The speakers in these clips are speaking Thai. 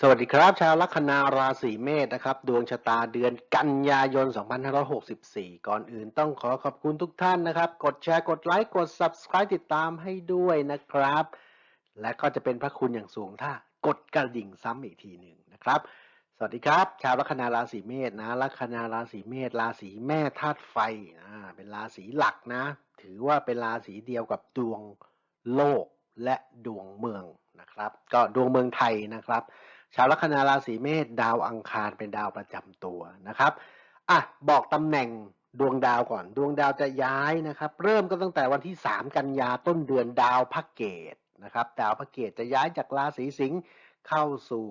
สวัสดีครับ ชาวลัคนาราศีเมษนะครับ ดวงชะตาเดือนกันยายน 2564 ก่อนอื่นต้องขอขอบคุณทุกท่านนะครับ กดแชร์กดไลค์กด Subscribe ติดตามให้ด้วยนะครับ และก็จะเป็นพระคุณอย่างสูงถ้ากดกระดิ่งซ้ำอีกทีหนึ่งนะครับ สวัสดีครับ ชาวลัคนาราศีเมษนะลัคนาราศีเมษราศีแม่ธาตุไฟอ่าเป็นราศีหลักนะ ถือว่าเป็นราศีเดียวกับดวงโลกและดวงเมืองนะครับ ก็ดวงเมืองไทยนะครับ ชาวลัคนาราศีเมษดาวอังคารเป็นดาวประจำตัวนะครับอะบอกตำแหน่งดวงดาวก่อน ดวงดาวจะย้ายนะครับ เริ่มก็ตั้งแต่วันที่ 3 กันยาต้นเดือนดาวพระเกตนะครับ ดาวพระเกตจะย้ายจากราศีสิงห์เข้าสู่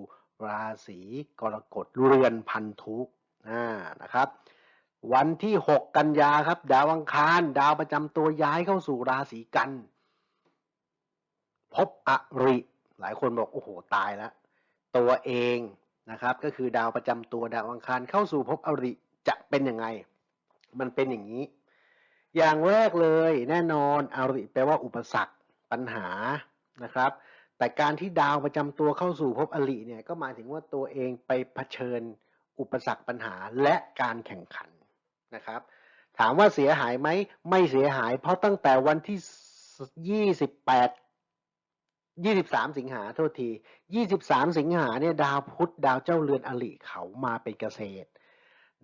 ราศีกรกฎเรือนพันธุนะครับ วันที่ 6 กันยาครับ ดาวอังคาร ดาวประจำตัวย้ายเข้าสู่ราศีกัน พบอริ หลายคนบอกโอ้โหตายแล้ว ตัวเองนะครับ ก็คือดาวประจำตัวดาวอังคารเข้าสู่ภพอริจะเป็นยังไง มันเป็นอย่างนี้ อย่างแรกเลยแน่นอนอริแปลว่าอุปสรรคปัญหานะครับ แต่การที่ดาวประจำตัวเข้าสู่ภพอริเนี่ยก็หมายถึงว่าตัวเองไปเผชิญอุปสรรคปัญหาและการแข่งขันนะครับ ถามว่าเสียหายไหมไม่เสียหาย เพราะตั้งแต่วันที่ 28 23สิงหาโทษที23สิงหาเนี่ยดาวพุธดาวเจ้าเรือนอลิเขามาเป็นเกษตร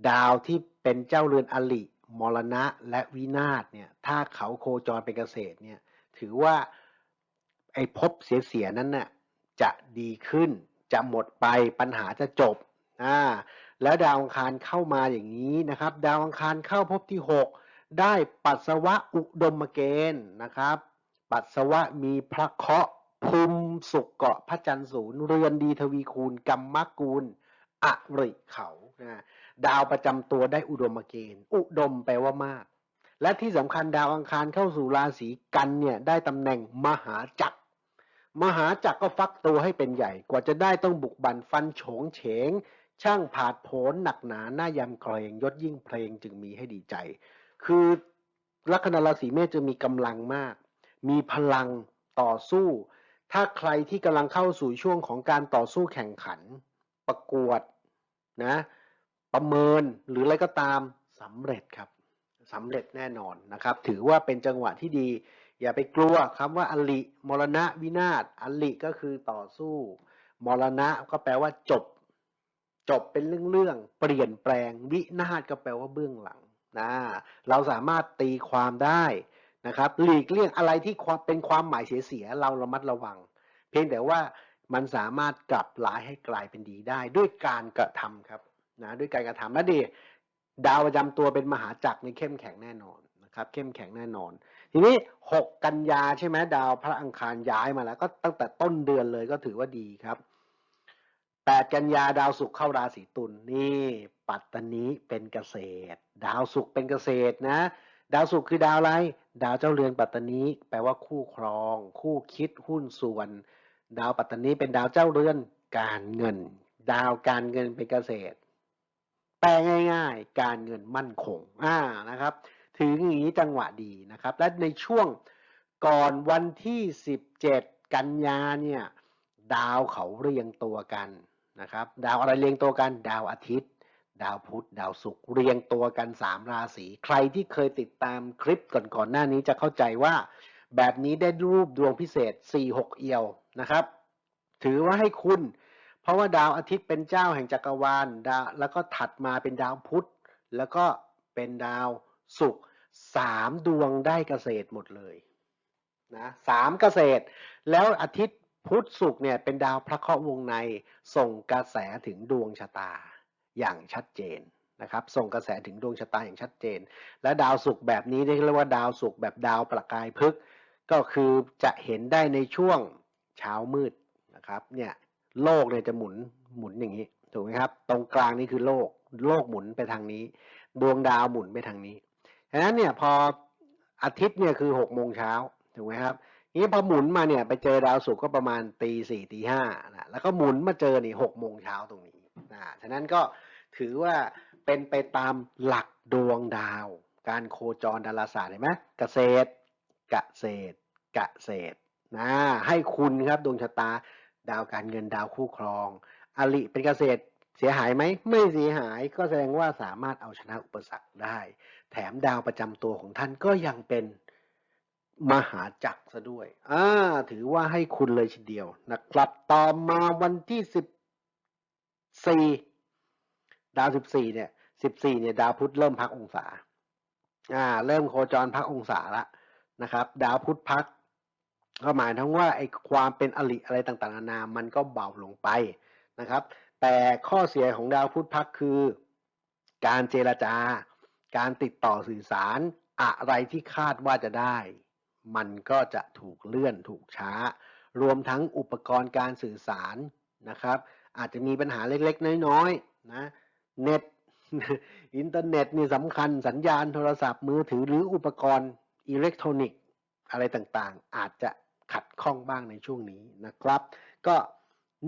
ดาวที่เป็นเจ้าเรือนอลิมรณะและวินาศเนี่ยถ้าเขาโคจรเป็นเกษตรเนี่ยถือว่าไอ้ภพเสียๆนั้นน่ะจะดีขึ้นจะหมดไปปัญหาจะจบอ่าแล้วดาวอังคารเข้ามาอย่างนี้นะครับ ดาวอังคารเข้าภพที่ 6 ได้ปัสสาวะอุดมเกณฑ์นะครับ ปัสสาวะมีพระเคราะห์ ภูมิสุขเกาะพระจันทร์ศูนย์เรือนดีทวีคูณกรรมกูลอริเขานะดาวประจำตัวได้อุดมเกณฑ์ อุดมแปลว่ามาก และที่สำคัญดาวอังคารเข้าสู่ราศีกันเนี่ยได้ตำแหน่งมหาจักร มหาจักรก็ฟักตัวให้เป็นใหญ่ กว่าจะได้ต้องบุกบันฟันโฉงเฉง ช่างผาดโผนหนักหนาหน้ายำเกรงยศยิ่งเพลงจึงมีให้ดีใจ คือลัคนาราศีเมษจะมีกำลังมาก มีพลังต่อสู้ ถ้าใครที่กำลังเข้าสู่ช่วงของการต่อสู้แข่งขัน ประกวดนะประเมินหรืออะไรก็ตามสำเร็จครับสำเร็จแน่นอนนะครับ ถือว่าเป็นจังหวะที่ดี อย่าไปกลัวคำว่าอลิมรณะวินาศอลิก็คือต่อสู้ มรณะก็แปลว่าจบ จบเป็นเรื่องๆเปลี่ยนแปลง วินาศก็แปลว่าเบื้องหลังนะเราสามารถตีความได้ นะครับหลีกเลี่ยงอะไรที่เป็นความหมายเสียๆเราระมัดระวัง เพียงแต่ว่ามันสามารถกลับร้ายให้กลายเป็นดีได้ ด้วยการกระทำครับนะด้วยการกระทำและดีดาวประจำตัวเป็นมหาจักรในเข้มแข็งแน่นอนนะครับเข้มแข็งแน่นอน ทีนี้ 6 กันยาใช่ไหมดาวพระอังคารย้ายมาแล้ว ก็ตั้งแต่ต้นเดือนเลยก็ถือว่าดีครับ 8 กันยาดาวศุกร์เข้าราศีตุลนนี่ปัตตานีเป็นเกษตร ดาวศุกร์เป็นเกษตรนะ ดาวศุกร์คือดาวอะไร ดาวเจ้าเรือนปัตตานีแปลว่าคู่ครอง คู่คิดหุ้นส่วน ดาวปัตตานีเป็นดาวเจ้าเรือนการเงิน ดาวการเงินเป็นเกษตร แปลง่ายๆ การเงินมั่นคงอ่านะครับ ถึงอย่างนี้จังหวะดีนะครับ และในช่วงก่อนวันที่ 17 กันยาเนี่ยดาวเขาเรียงตัวกันนะครับ ดาวอะไรเรียงตัวกัน ดาวอาทิตย์ ดาวพุธดาวศุกร์เรียงตัวกัน 3 ราศีใครที่เคยติดตามคลิปก่อนๆหน้านี้จะเข้าใจว่า แบบนี้ได้รูปดวงพิเศษ 4-6 เอียวนะครับ ถือว่าให้คุณ เพราะว่าดาวอาทิตย์เป็นเจ้าแห่งจักรวาลดาวแล้วก็ถัดมาเป็นดาวพุธแล้วก็เป็นดาวศุกร์สามดวงได้เกษตรหมดเลยนะสามเกษตร แล้วอาทิตย์พุธศุกร์เนี่ยเป็นดาวพระเคราะห์วงในส่งกระแสถึงดวงชะตา อย่างชัดเจนนะครับส่งกระแสถึงดวงชะตาอย่างชัดเจน และดาวศุกร์แบบนี้เรียกว่าดาวศุกร์แบบดาวประกายพฤกษ์ก็คือจะเห็นได้ในช่วงเช้ามืดนะครับเนี่ยโลกเนี่ยจะหมุนหมุนอย่างนี้ถูกไหมครับตรงกลางนี่คือโลกโลกหมุนไปทางนี้ ดวงดาวหมุนไปทางนี้ฉะนั้นเนี่ยพออาทิตย์เนี่ยคือหกโมงเช้าถูกไหมครับนี้พอหมุนมาเนี่ยไปเจอดาวศุกร์ก็ประมาณตีสี่ตีห้านะแล้วก็หมุนมาเจอนี่หกโมงเช้าตรงนี้ นะฉะนั้นก็ถือว่าเป็นไปตามหลักดวงดาว การโคจรดาราศาสตร์เห็นไหมเกษตรเกษตรเกษตรนะให้คุณครับดวงชะตาดาวการเงินดาวคู่ครอง อลิเป็นเกษตรเสียหายไหมไม่เสียหายก็แสดงว่าสามารถเอาชนะอุปสรรคได้ แถมดาวประจำตัวของท่านก็ยังเป็นมหาจักรซะด้วยอ่าถือว่าให้คุณเลยทีเดียวนะครับ ต่อมาวันที่สิบ สี่ดาวสิบสี่เนี่ยสิบสี่เนี่ยดาวพุธเริ่มพักองศา อ่า เริ่มโคจรพักองศาละนะครับ ดาวพุธพัก ก็หมายถึงว่าไอ้ความเป็นอลิอะไรต่างๆนานามันก็เบาลงไปนะครับ แต่ข้อเสียของดาวพุธพักคือ การเจรจาการติดต่อสื่อสารอะไรที่คาดว่าจะได้ มันก็จะถูกเลื่อนถูกช้า รวมทั้งอุปกรณ์การสื่อสารนะครับ อาจจะมีปัญหาเล็กๆ น้อยๆนะเน็ตอินเทอร์เน็ตนี่สำคัญสัญญาณโทรศัพท์มือถือหรืออุปกรณ์อิเล็กทรอนิกส์อะไรต่างๆ อาจจะขัดข้องบ้างในช่วงนี้นะครับ ก็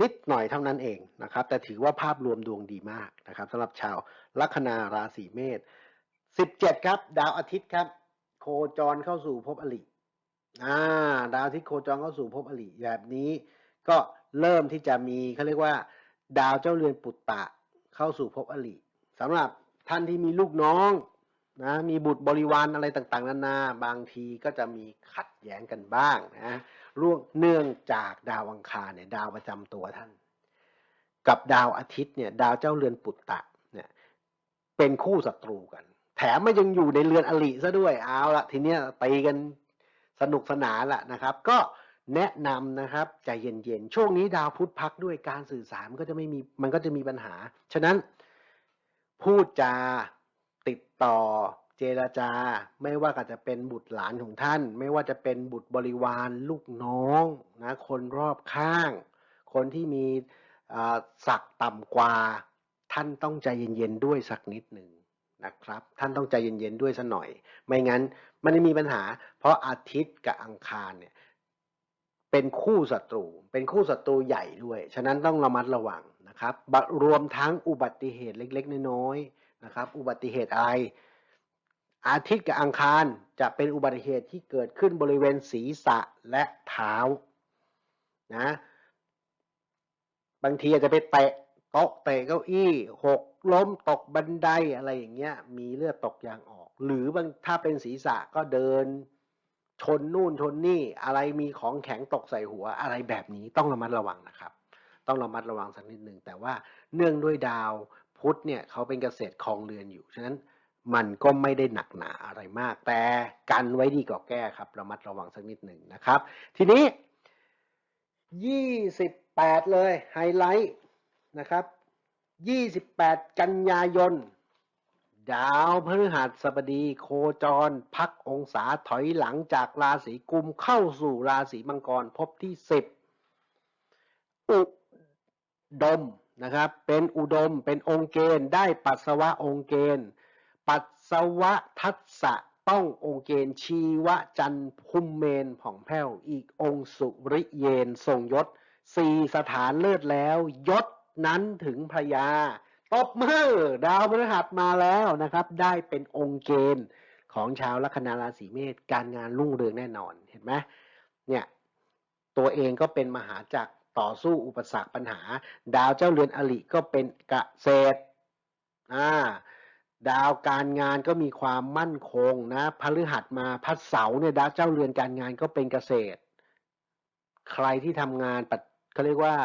นิดหน่อยเท่านั้นเองนะครับ แต่ถือว่าภาพรวมดวงดีมากนะครับสำหรับชาวลัคนาราศีเมษ17 ครับ ดาวอาทิตย์ครับ โคจรเข้าสู่ภพอลิอ่าดาวอาทิตย์โคจรเข้าสู่ภพอลิแบบนี้ ก็เริ่มที่จะมีเขาเรียกว่า ดาวเจ้าเรือนปุตตะเข้าสู่ภพอลิสำหรับท่านที่มีลูกน้องนะมีบุตรบริวารอะไรต่างๆนานาบางทีก็จะมีขัดแย้งกันบ้างนะร่วงเนื่องจากดาวอังคารเนี่ยดาวประจำตัวท่าน กับดาวอาทิตย์เนี่ยดาวเจ้าเรือนปุตตะเนี่ยเป็นคู่ศัตรูกัน แถมมันยังอยู่ในเรือนอลิซะด้วยเอาละทีเนี้ยตีกันสนุกสนานละนะครับ ก็ แนะนำนะครับใจเย็นๆ ช่วงนี้ดาวพุธพักด้วยการสื่อสารมันก็จะไม่มีมันก็จะมีปัญหา ฉะนั้นพูดจาติดต่อเจรจา ไม่ว่าจะเป็นบุตรหลานของท่าน ไม่ว่าจะเป็นบุตรบริวารลูกน้องนะคนรอบข้าง คนที่มีศักดิ์ต่ำกว่า ท่านต้องใจเย็นๆด้วยสักนิดหนึ่งนะครับ ท่านต้องใจเย็นๆด้วยสักหน่อย ไม่งั้นมันจะมีปัญหา เพราะอาทิตย์กับอังคารเนี่ย เป็นคู่ศัตรู เป็นคู่ศัตรูใหญ่ด้วย ฉะนั้นต้องระมัดระวังนะครับ รวมทั้งอุบัติเหตุเล็ก ๆ น้อยๆนะครับ อุบัติเหตุอะไร อาทิตย์กับอังคารจะเป็นอุบัติเหตุที่เกิดขึ้นบริเวณศีรษะและเท้านะ บางทีอาจจะไปเตะโต๊ะเตะเก้าอี้หกล้มตกบันไดอะไรอย่างเงี้ย มีเลือดตกยางออก หรือบางถ้าเป็นศีรษะก็เดิน ชนนู่นชนนี่อะไรมีของแข็งตกใส่หัวอะไรแบบนี้ต้องระมัดระวังนะครับ ต้องระมัดระวังสักนิดหนึ่งแต่ว่าเนื่องด้วยดาวพุธเนี่ยเขาเป็นเกษตรคลองเรือนอยู่ฉะนั้นมันก็ไม่ได้หนักหนาอะไรมาก แต่กันไว้ดีกว่าแก้ครับ ระมัดระวังสักนิดหนึ่งนะครับ ทีนี้ 28 เลยไฮไลท์นะครับ 28 กันยายน ดาวพฤหัสบดีโคจร พักองศาถอยหลังจากราศีกุมเข้าสู่ราศีมังกรพบที่สิบอุดมนะครับ เป็นอุดมเป็นองค์เกณฑ์ได้ปัสสาวะองค์เกณฑ์ ปัสสาวะทัศสะต้ององค์เกณฑ์ชีวจันพุมเมนผ่องแผ้วอีกองค์สุริเยนทรงยศสี่สถานเลิศแล้ว ยศนั้นถึงพยา ตบมือดาวพฤหัสมาแล้วนะครับ ได้เป็นองค์เกณฑ์ของชาวลัคนาราศีเมษการงานรุ่งเรืองแน่นอนเห็นไหมเนี่ยตัวเองก็เป็นมหาจักรต่อสู้อุปสรรคปัญหา ดาวเจ้าเรือนอลิก็เป็นเกษตรอ่าดาวการงานก็มีความมั่นคงนะพฤหัสมาพัดเสาเนี่ยดาวเจ้าเรือนการงานก็เป็นเกษตร ใครที่ทำงานเขาเรียกว่า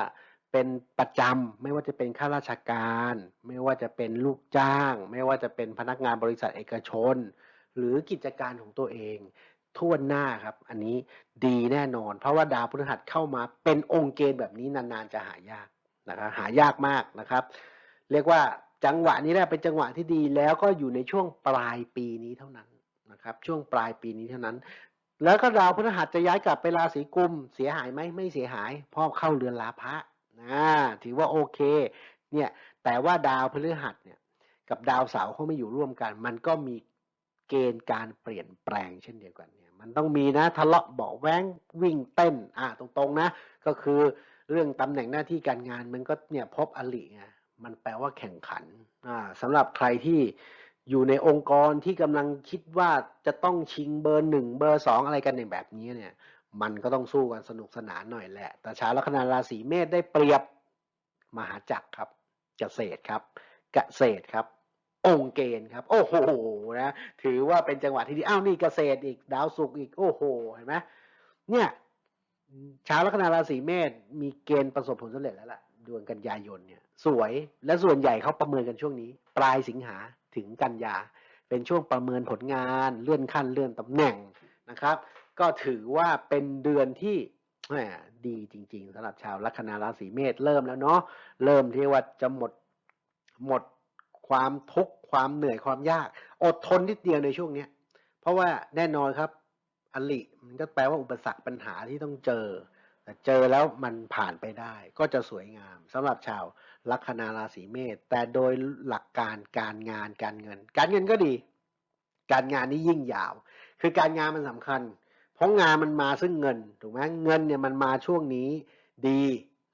เป็นประจำไม่ว่าจะเป็นข้าราชการ ไม่ว่าจะเป็นลูกจ้าง ไม่ว่าจะเป็นพนักงานบริษัทเอกชน หรือกิจการของตัวเองทั่วหน้าครับ อันนี้ดีแน่นอน เพราะว่าดาวพฤหัสเข้ามาเป็นองค์เกณฑ์แบบนี้นานๆจะหายากนะครับหายากมากนะครับ เรียกว่าจังหวะนี้แหละเป็นจังหวะที่ดีแล้วก็อยู่ในช่วงปลายปีนี้เท่านั้นนะครับ ช่วงปลายปีนี้เท่านั้น แล้วก็ดาวพฤหัสจะย้ายกลับไปราศีกุมเสียหายไหมไม่เสียหายเพราะเข้าเรือนลาภะ นะถือว่าโอเคเนี่ยแต่ว่าดาวพฤหัสเนี่ยกับดาวเสาร์เขาไม่อยู่ร่วมกัน มันก็มีเกณฑ์การเปลี่ยนแปลงเช่นเดียวกันเนี่ยมันต้องมีนะทะเลาะเบาแว้งวิ่งเต้นอ่าตรงๆนะ ก็คือเรื่องตำแหน่งหน้าที่การงานมันก็เนี่ยพบอลิไงมันแปลว่าแข่งขันอ่าสำหรับใครที่อยู่ในองค์กรที่กำลังคิดว่าจะต้องชิงเบอร์หนึ่งเบอร์สองอะไรกันในแบบนี้เนี่ย มันก็ต้องสู้กันสนุกสนานหน่อยแหละ แต่ชาวลัคนาราศีเมษได้เปรียบมหาจักรครับเกษตรครับเกษตรครับ องเกณฑ์ครับ โอ้โหนะถือว่าเป็นจังหวะที่ดีอ้าวนี่เกษตรอีกดาวศุกร์อีกโอ้โหเห็นไหมเนี่ยชาวลัคนาราศีเมษมีเกณฑ์ประสบผลสำเร็จแล้วล่ะเดือนกันยายนเนี่ยสวยและส่วนใหญ่เขาประเมินกันช่วงนี้ ปลายสิงหาถึงกันยา เป็นช่วงประเมินผลงานเลื่อนขั้นเลื่อนตำแหน่งนะครับ ก็ถือว่าเป็นเดือนที่ดีจริง ๆสำหรับชาวลัคนาราศีเมษเริ่มแล้วเนาะเริ่มที่ว่าจะหมดหมดความทุกข์ความเหนื่อยความยาก อดทนนิดเดียวในช่วงนี้เพราะว่าแน่นอนครับอลิมันก็แปลว่าอุปสรรคปัญหาที่ต้องเจอแต่เจอแล้วมันผ่านไปได้ ก็จะสวยงามสำหรับชาวลัคนาราศีเมษแต่โดยหลักการการงานการเงิน การเงินก็ดี การงานนี่ยิ่งยาว คือการงานมันสำคัญ เพราะงานมันมาซึ่งเงินถูกไหมเงินเนี่ยมันมาช่วงนี้ดี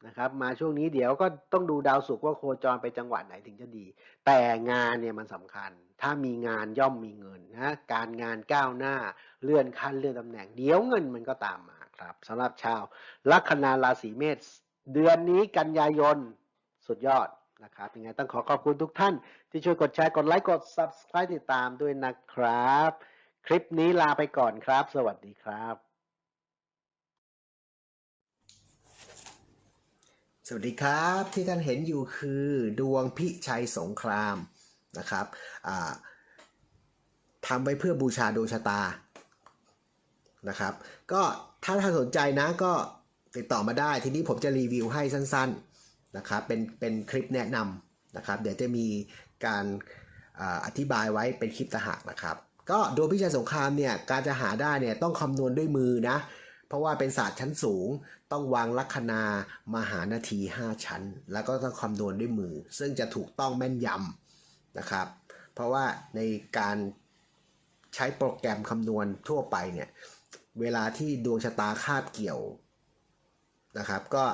นะครับ มาช่วงนี้เดี๋ยวก็ต้องดูดาวศุกร์ว่าโคจรไปจังหวัดไหนถึงจะดี แต่งานเนี่ยมันสำคัญ ถ้ามีงานย่อมมีเงินนะการงานก้าวหน้าเลื่อนขั้นเลื่อนตำแหน่ง เดี๋ยวเงินมันก็ตามมาครับสำหรับชาวลัคนาราศีเมษเดือนนี้กันยายนสุดยอดนะครับยังไงต้องขอขอบคุณทุกท่านที่ช่วยกดแชร์กดไลค์กด subscribe ติดตามด้วยนะครับ คลิปนี้ลาไปก่อนครับ สวัสดีครับ สวัสดีครับที่ท่านเห็นอยู่คือดวงพิชัยสงครามนะครับทำไว้เพื่อบูชาดวงชะตานะครับ ก็ถ้าท่านสนใจนะก็ติดต่อมาได้ ทีนี้ผมจะรีวิวให้สั้นๆนะครับเป็นเป็นคลิปแนะนำนะครับ เดี๋ยวจะมีการอาอธิบายไว้เป็นคลิปตะหากนะครับ ก็ดวงพิชัยสงครามเนี่ยการจะหาได้เนี่ยต้องคำนวณด้วยมือนะ เพราะว่าเป็นศาสตร์ชั้นสูง ต้องวางลัคนามหานาที 5 ชั้น แล้วก็ต้องคำนวณด้วยมือ ซึ่งจะถูกต้องแม่นยำนะครับ เพราะว่าในการใช้โปรแกรมคำนวณทั่วไปเนี่ยเวลาที่ดวงชะตาคาบเกี่ยวนะครับ ก็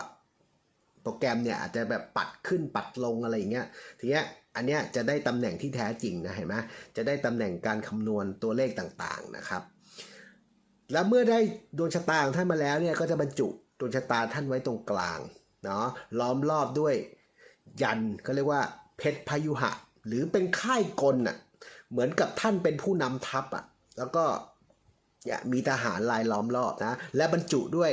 โปรแกรมเนี่ยอาจจะแบบปัดขึ้นปัดลงอะไรอย่างเงี้ยทีเนี้ย อันเนี้ยจะได้ตำแหน่งที่แท้จริงนะเห็นไหมจะได้ตำแหน่งการคำนวณตัวเลขต่างๆนะครับ แล้วเมื่อได้ดวงชะตาของท่านมาแล้วเนี่ยก็จะบรรจุดวงชะตาท่านไว้ตรงกลางเนาะล้อมรอบด้วยยันเขาเรียกว่าเพชรพยุหะ หรือเป็นค่ายกลน่ะเหมือนกับท่านเป็นผู้นำทัพอะแล้วก็เนี่ยมีทหารลายล้อมรอบนะและบรรจุด้วย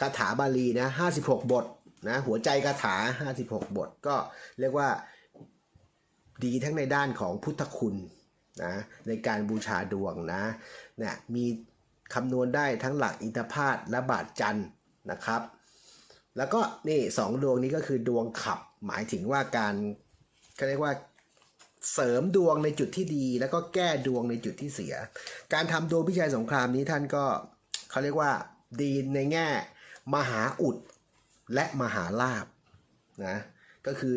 คาถาบาลีนะ56 บทนะหัวใจคาถา 56 บทก็เรียกว่า ดีทั้งในด้านของพุทธคุณนะในการบูชาดวงนะเนี่ยมีคำนวณได้ทั้งหลักอินทพาตและบาทจันทร์นะครับ แล้วก็นี่สองดวงนี้ก็คือดวงขับหมายถึงว่าการเขาเรียกว่าเสริมดวงในจุดที่ดี แล้วก็แก้ดวงในจุดที่เสีย การทำดวงพิชัยสงครามนี้ท่านก็เขาเรียกว่าดีในแง่ มหาอุดและมหาลาบนะก็คือ